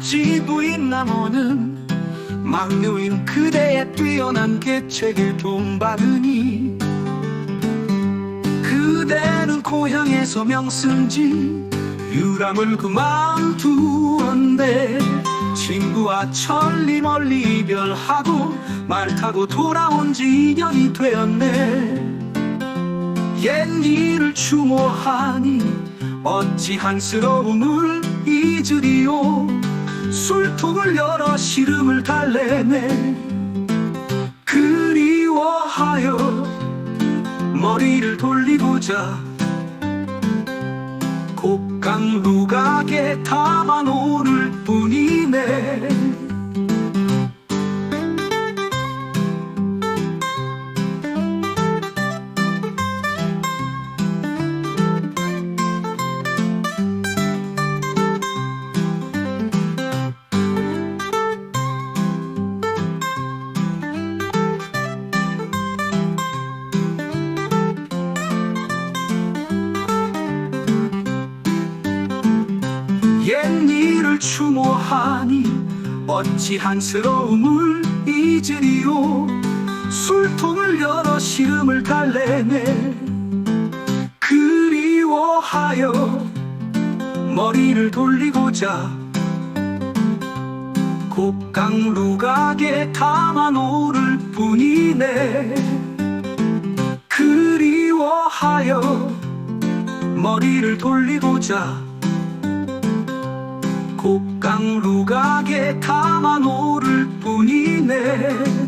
지 부인 나무는? 막누인 그대의 뛰어난 계책에 돈받으니? 그대는 고향에서 명승지 유람을 그만두었네. 친구와 천리 멀리 이별하고 말 타고 돌아온 지 2년이 되었네. 옛 일을 추모하니 어찌 한스러움을 잊으리요 술통을 열어 시름을 달래네. 그리워하여 머리를 돌리고자 곡강 루각에 담아놓을 뿐이네 옛 일을 추모하니 어찌 한스러움을 잊으리요? 술통을 열어 시름을 달래네. 그리워하여 머리를 돌리고자 곡강 루각에 담아 놓을 뿐이네. 그리워하여 머리를 돌리고자 곡강 루각에 담아 놓을 뿐이네